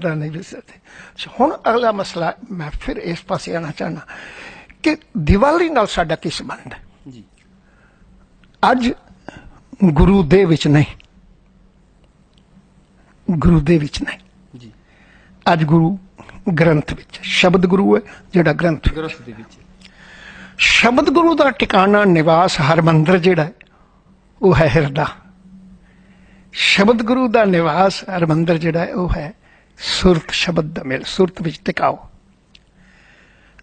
ਦਾ ਨਹੀਂ ਵਿਸਰਦੇ ਹੁਣ ਅਗਲਾ ਮਸਲਾ ਮੈਂ ਫਿਰ ਇਸ ਪਾਸੇ ਆਣਾ ਚਾਹਨਾ ਕਿ ਦੀਵਾਲੀ ਨਾਲ ਸਾਡਾ ਕੀ ਸੰਬੰਧ ਹੈ? ਜੀ। ਅੱਜ ਗੁਰੂ ਦੇ ਵਿੱਚ ਨਹੀਂ। ਗੁਰੂ ਦੇ ਵਿੱਚ ਨਹੀਂ। ਜੀ। ਅੱਜ ਗੁਰੂ ਗ੍ਰੰਥ ਵਿੱਚ। ਸ਼ਬਦ ਗੁਰੂ ਹੈ ਜਿਹੜਾ ਗ੍ਰੰਥ ਵਿੱਚ। ਗ੍ਰਸਥ ਦੇ ਵਿੱਚ। ਸ਼ਬਦ ਗੁਰੂ ਦਾ ਟਿਕਾਣਾ ਨਿਵਾਸ ਹਰਮੰਦਰ ਜਿਹੜਾ ਹੈ ਉਹ ਹੈ ਹਿਰਦਾ। ਸ਼ਬਦ ਗੁਰੂ ਦਾ ਨਿਵਾਸ ਹਰਮੰਦਰ ਜਿਹੜਾ ਹੈ ਉਹ ਹੈ ਸੁਰਤ ਸ਼ਬਦ ਦਾ ਮੇਲ, ਸੁਰਤ ਵਿੱਚ ਟਿਕਾਓ।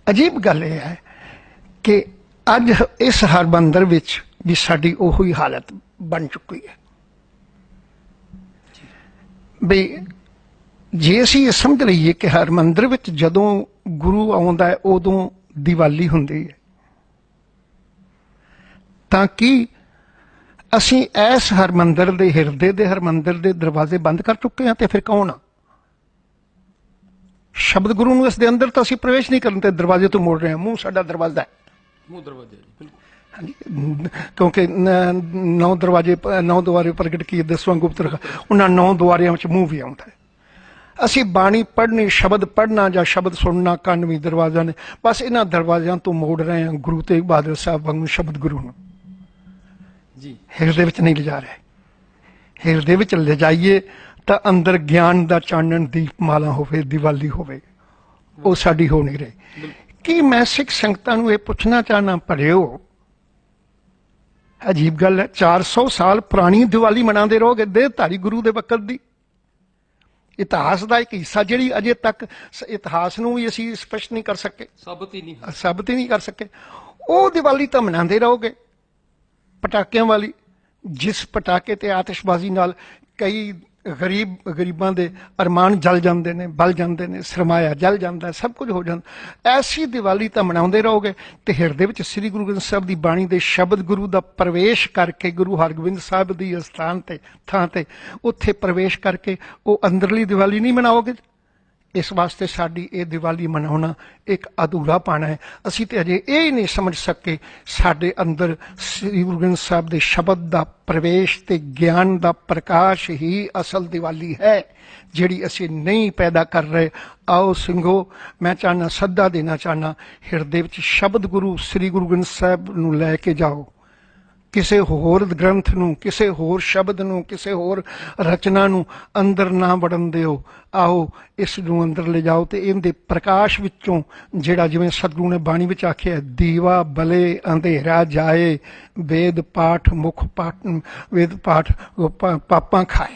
ਅਜੀਬ ਗੱਲ ਇਹ ਹੈ ਕਿ ਅੱਜ ਇਸ ਹਰਮੰਦਰ ਵਿੱਚ ਵੀ ਸਾਡੀ ਉਹੀ ਹਾਲਤ ਬਣ ਚੁੱਕੀ ਹੈ। ਵੀ ਜੇ ਅਸੀਂ ਇਹ ਸਮਝ ਲਈਏ ਕਿ ਹਰਮੰਦਰ ਵਿੱਚ ਜਦੋਂ ਗੁਰੂ ਆਉਂਦਾ ਹੈ, ਉਦੋਂ ਦੀਵਾਲੀ ਹੁੰਦੀ ਹੈ। ਤਾਂ ਕਿ ਅਸੀਂ ਇਸ ਹਰਮੰਦਰ ਦੇ ਹਿਰਦੇ ਦੇ ਹਰਮੰਦਰ ਦੇ ਦਰਵਾਜ਼ੇ ਬੰਦ ਕਰ ਚੁੱਕੇ ਹਾਂ ਤੇ ਫਿਰ ਕੌਣ ਆ? ਸ਼ਬਦ ਗੁਰੂ ਨੂੰ ਇਸ ਦੇ ਅੰਦਰ ਤਾਂ ਅਸੀਂ ਪ੍ਰਵੇਸ਼ ਨਹੀਂ ਕਰਨ ਤੇ ਦਰਵਾਜ਼ੇ ਤੋਂ ਮੋੜ ਰਹੇ ਹਾਂ। ਮੂੰਹ ਸਾਡਾ ਦਰਵਾਜ਼ਾ ਹੈ। ਮੂੰਹ ਦਰਵਾਜ਼ਾ ਜੀ ਬਿਲਕੁਲ। ਹਾਂਜੀ ਕਿਉਂਕਿ ਨ- ਦਰਵਾਜ਼ੇ ਨੌ ਦੁਆਰੇ ਪ੍ਰਗਟ ਕੀਏ ਦਸਵਾਂ ਗੁਪਤ ਰਖਾ ਉਹਨਾਂ ਨੌ ਦੁਆਰਿਆਂ ਵਿੱਚ ਮੂੰਹ ਵੀ ਆਉਂਦਾ ਹੈ। ਅਸੀਂ ਬਾਣੀ ਪੜ੍ਹਨੀ ਸ਼ਬਦ ਪੜ੍ਹਨਾ ਜਾਂ ਸ਼ਬਦ ਸੁਣਨਾ ਕੰਨ ਵੀ ਦਰਵਾਜ਼ਾ ਨੇ ਬਸ ਇਹਨਾਂ ਦਰਵਾਜ਼ਿਆਂ ਤੋਂ ਮੋੜ ਰਹੇ ਹਾਂ ਗੁਰੂ ਤੇਗ ਬਹਾਦਰ ਸਾਹਿਬ ਵਾਂਗੂ ਸ਼ਬਦ ਗੁਰੂ ਨੂੰ। ਜੀ। ਹਿਰਦੇ ਵਿੱਚ ਨਹੀਂ ਲਿਜਾ ਰਹੇ। ਹਿਰਦੇ ਵਿੱਚ ਲਿਜਾਈਏ ਤਾਂ ਅੰਦਰ ਗਿਆਨ ਦਾ ਚਾਨਣ ਦੀਪਮਾਲਾ ਹੋਵੇ ਦੀਵਾਲੀ ਹੋਵੇ। ਉਹ ਸਾਡੀ ਹੋ ਨਹੀਂ ਰਹੀ। ਕੀ ਮੈਂ ਸਿੱਖ ਸੰਗਤਾਂ ਨੂੰ ਇਹ ਪੁੱਛਣਾ ਚਾਹਨਾ ਭਰਿਓ ਅਜੀਬ ਗੱਲ ਹੈ 400 ਸਾਲ ਪੁਰਾਣੀ ਦੀਵਾਲੀ ਮਨਾਉਂਦੇ ਰਹੋਗੇ ਦੇਹਧਾਰੀ ਗੁਰੂ ਦੇ ਵਕਤ ਦੀ। ਇਤਿਹਾਸ ਦਾ ਇੱਕ ਹਿੱਸਾ ਜਿਹੜੀ ਅਜੇ ਤੱਕ ਇਤਿਹਾਸ ਨੂੰ ਵੀ ਅਸੀਂ ਸਪਸ਼ਟ ਨਹੀਂ ਕਰ ਸਕੇ। ਸਾਬਤ ਹੀ ਨਹੀਂ। ਸਾਬਤ ਹੀ ਨਹੀਂ ਕਰ ਸਕੇ। ਉਹ ਦੀਵਾਲੀ ਤਾਂ ਮਨਾਉਂਦੇ ਰਹੋਗੇ ਪਟਾਕਿਆਂ ਵਾਲੀ ਜਿਸ ਪਟਾਕੇ ਤੇ ਆਤਿਸ਼ਬਾਜ਼ੀ ਨਾਲ ਕਈ ਗਰੀਬ, ਗਰੀਬਾਂ ਦੇ ਅਰਮਾਨ ਜਲ ਜਾਂਦੇ ਨੇ, ਬਲ ਜਾਂਦੇ ਨੇ, ਸਰਮਾਇਆ ਜਲ ਜਾਂਦਾ, ਸਭ ਕੁਝ ਹੋ ਜਾਂਦਾ। ਐਸੀ ਦੀਵਾਲੀ ਤਾਂ ਮਨਾਉਂਦੇ ਰਹੋਗੇ ਤੇ ਹਿਰਦੇ ਵਿੱਚ ਸ੍ਰੀ ਗੁਰੂ ਗ੍ਰੰਥ ਸਾਹਿਬ ਦੀ ਬਾਣੀ ਦੇ ਸ਼ਬਦ ਗੁਰੂ ਦਾ ਪ੍ਰਵੇਸ਼ ਕਰਕੇ ਗੁਰੂ ਹਰਗੋਬਿੰਦ ਸਾਹਿਬ ਦੀ ਅਸਥਾਨ ਤੇ, ਥਾਂ ਤੇ ਉੱਥੇ ਪ੍ਰਵੇਸ਼ ਕਰਕੇ ਉਹ ਅੰਦਰਲੀ ਦੀਵਾਲੀ ਨਹੀਂ ਮਨਾਓਗੇ? ਇਸ ਵਾਸਤੇ ਸਾਡੀ ਇਹ ਦੀਵਾਲੀ ਮਨਾਉਣਾ ਇੱਕ ਅਧੂਰਾ ਪਾਣਾ ਹੈ। ਅਸੀਂ ਤੇ ਅਜੇ ਇਹ ਹੀ ਨਹੀਂ ਸਮਝ ਸਕੇ ਸਾਡੇ ਅੰਦਰ ਸ੍ਰੀ ਗੁਰੂ ਗ੍ਰੰਥ ਸਾਹਿਬ ਦੇ ਸ਼ਬਦ ਦਾ ਪ੍ਰਵੇਸ਼ ਤੇ ਗਿਆਨ ਦਾ ਪ੍ਰਕਾਸ਼ ਹੀ ਅਸਲ ਦੀਵਾਲੀ ਹੈ, ਜਿਹੜੀ ਅਸੀਂ ਨਹੀਂ ਪੈਦਾ ਕਰ ਰਹੇ। ਆਓ ਸਿੰਘੋ, ਮੈਂ ਚਾਹਨਾ, ਸੱਦਾ ਦੇਣਾ ਚਾਹਨਾ, ਹਿਰਦੇ ਵਿੱਚ ਸ਼ਬਦ ਗੁਰੂ ਸ੍ਰੀ ਗੁਰੂ ਗ੍ਰੰਥ ਸਾਹਿਬ ਨੂੰ ਲੈ ਕੇ ਜਾਓ। ਕਿਸੇ ਹੋਰ ਗ੍ਰੰਥ ਨੂੰ, ਕਿਸੇ ਹੋਰ ਸ਼ਬਦ ਨੂੰ, ਕਿਸੇ ਹੋਰ ਰਚਨਾ ਨੂੰ ਅੰਦਰ ਨਾ ਵੜਨ ਦਿਓ। ਆਓ, ਇਸ ਨੂੰ ਅੰਦਰ ਲੈ ਜਾਓ ਤੇ ਇਹਦੇ ਪ੍ਰਕਾਸ਼ ਵਿੱਚੋਂ ਜਿਹੜਾ ਜਿਵੇਂ ਸਤਿਗੁਰੂ ਨੇ ਬਾਣੀ ਵਿੱਚ ਆਖਿਆ ਦੀਵਾ ਬਲੇ ਅੰਧੇਰਾ ਜਾਏ, ਵੇਦ ਪਾਠ ਮੁਖ ਪਾਠ, ਵੇਦ ਪਾਠ ਪਾਪਾਂ ਖਾਏ।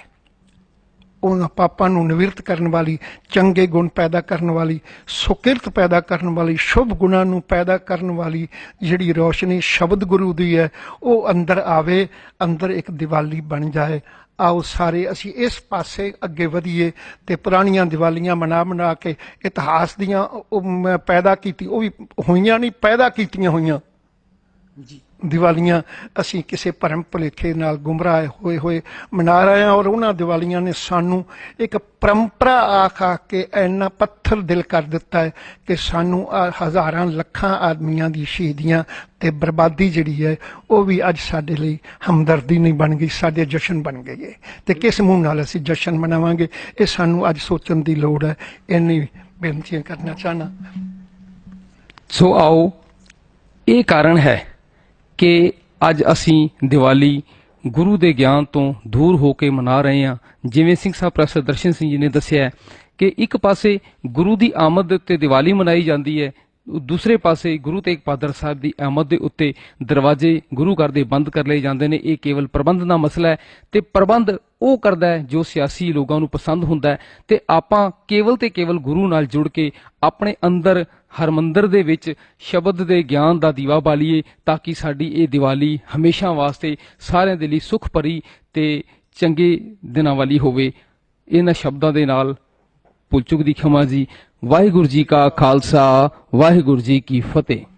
ਉਹਨਾਂ ਪਾਪਾਂ ਨੂੰ ਨਿਵਰਤ ਕਰਨ ਵਾਲੀ, ਚੰਗੇ ਗੁਣ ਪੈਦਾ ਕਰਨ ਵਾਲੀ, ਸੁਕਿਰਤ ਪੈਦਾ ਕਰਨ ਵਾਲੀ, ਸ਼ੁਭ ਗੁਣਾਂ ਨੂੰ ਪੈਦਾ ਕਰਨ ਵਾਲੀ ਜਿਹੜੀ ਰੋਸ਼ਨੀ ਸ਼ਬਦ ਗੁਰੂ ਦੀ ਹੈ, ਉਹ ਅੰਦਰ ਆਵੇ, ਅੰਦਰ ਇੱਕ ਦੀਵਾਲੀ ਬਣ ਜਾਏ। ਆਓ ਸਾਰੇ, ਅਸੀਂ ਇਸ ਪਾਸੇ ਅੱਗੇ ਵਧੀਏ ਤੇ ਪੁਰਾਣੀਆਂ ਦੀਵਾਲੀਆਂ ਮਨਾ ਮਨਾ ਕੇ ਇਤਿਹਾਸ ਦੀਆਂ ਉਹ ਪੈਦਾ ਕੀਤੀ, ਉਹ ਵੀ ਹੋਈਆਂ ਨਹੀਂ, ਪੈਦਾ ਕੀਤੀਆਂ ਹੋਈਆਂ। ਜੀ। ਦੀਵਾਲੀਆਂ ਅਸੀਂ ਕਿਸੇ ਭਰਮ ਭੁਲੇਖੇ ਨਾਲ ਗੁੰਮਰਾਹ ਹੋਏ ਹੋਏ ਮਨਾ ਰਹੇ ਹਾਂ ਔਰ ਉਹਨਾਂ ਦੀਵਾਲੀਆਂ ਨੇ ਸਾਨੂੰ ਇੱਕ ਪਰੰਪਰਾ ਆਖ ਆ ਕੇ ਇੰਨਾ ਪੱਥਰ ਦਿਲ ਕਰ ਦਿੱਤਾ ਹੈ ਕਿ ਸਾਨੂੰ ਹਜ਼ਾਰਾਂ ਲੱਖਾਂ ਆਦਮੀਆਂ ਦੀ ਸ਼ਹੀਦੀਆਂ ਤੇ ਬਰਬਾਦੀ ਜਿਹੜੀ ਹੈ ਉਹ ਵੀ ਅੱਜ ਸਾਡੇ ਲਈ ਹਮਦਰਦੀ ਨਹੀਂ ਬਣ ਗਈ, ਸਾਡੇ ਜਸ਼ਨ ਬਣ ਗਈ ਹੈ ਤੇ ਕਿਸ ਮੂੰਹ ਨਾਲ ਅਸੀਂ ਜਸ਼ਨ ਮਨਾਵਾਂਗੇ, ਇਹ ਸਾਨੂੰ ਅੱਜ ਸੋਚਣ ਦੀ ਲੋੜ ਹੈ। ਇੰਨੀ ਬੇਨਤੀਆਂ ਕਰਨਾ ਚਾਹਨਾ ਸੋ ਆਓ, ਇਹ ਕਾਰਨ ਹੈ ਕਿ ਅੱਜ ਅਸੀਂ ਦੀਵਾਲੀ ਗੁਰੂ ਦੇ ਗਿਆਨ ਤੋਂ ਦੂਰ ਹੋ ਕੇ ਮਨਾ ਰਹੇ ਹਾਂ। ਜਿਵੇਂ ਸਿੰਘ ਸਾਹਿਬ ਪ੍ਰੋਫੈਸਰ ਦਰਸ਼ਨ ਸਿੰਘ ਜੀ ਨੇ ਦੱਸਿਆ ਕਿ ਇੱਕ ਪਾਸੇ ਗੁਰੂ ਦੀ ਆਮਦ ਦੇ ਉੱਤੇ ਦੀਵਾਲੀ ਮਨਾਈ ਜਾਂਦੀ ਹੈ ਦੂਸਰੇ ਪਾਸੇ ਗੁਰੂ ਤੇਗ ਬਹਾਦਰ ਸਾਹਿਬ ਦੀ ਆਮਦ ਦੇ ਉੱਤੇ ਦਰਵਾਜ਼ੇ ਗੁਰੂ ਘਰ ਦੇ ਬੰਦ ਕਰ ਲਏ ਜਾਂਦੇ ਨੇ। ਇਹ ਕੇਵਲ ਪ੍ਰਬੰਧ ਦਾ ਮਸਲਾ ਹੈ ਤੇ ਪ੍ਰਬੰਧ ਉਹ ਕਰਦਾ ਹੈ ਜੋ ਸਿਆਸੀ ਲੋਕਾਂ ਨੂੰ ਪਸੰਦ ਹੁੰਦਾ ਹੈ ਤੇ ਆਪਾਂ ਕੇਵਲ ਤੇ ਕੇਵਲ ਗੁਰੂ ਨਾਲ ਜੁੜ ਕੇ ਆਪਣੇ ਅੰਦਰ ਹਰਮੰਦਰ ਦੇ ਵਿੱਚ ਸ਼ਬਦ ਦੇ ਗਿਆਨ ਦਾ ਦੀਵਾ ਬਾਲੀਏ ਤਾਂ ਕਿ ਸਾਡੀ ਇਹ ਦੀਵਾਲੀ ਹਮੇਸ਼ਾ ਵਾਸਤੇ ਸਾਰਿਆਂ ਦੇ ਲਈ ਸੁਖ ਭਰੀ ਤੇ ਚੰਗੇ ਦਿਨਾਂ ਵਾਲੀ ਹੋਵੇ। ਇਹਨਾਂ ਸ਼ਬਦਾਂ ਦੇ ਨਾਲ ਪੁੱਲ ਚੁੱਕ ਦੀ ਖਮਾ ਜੀ। ਵਾਹਿਗੁਰੂ ਜੀ ਕਾ ਖਾਲਸਾ ਵਾਹਿਗੁਰੂ ਜੀ ਕੀ ਫਤਿਹ।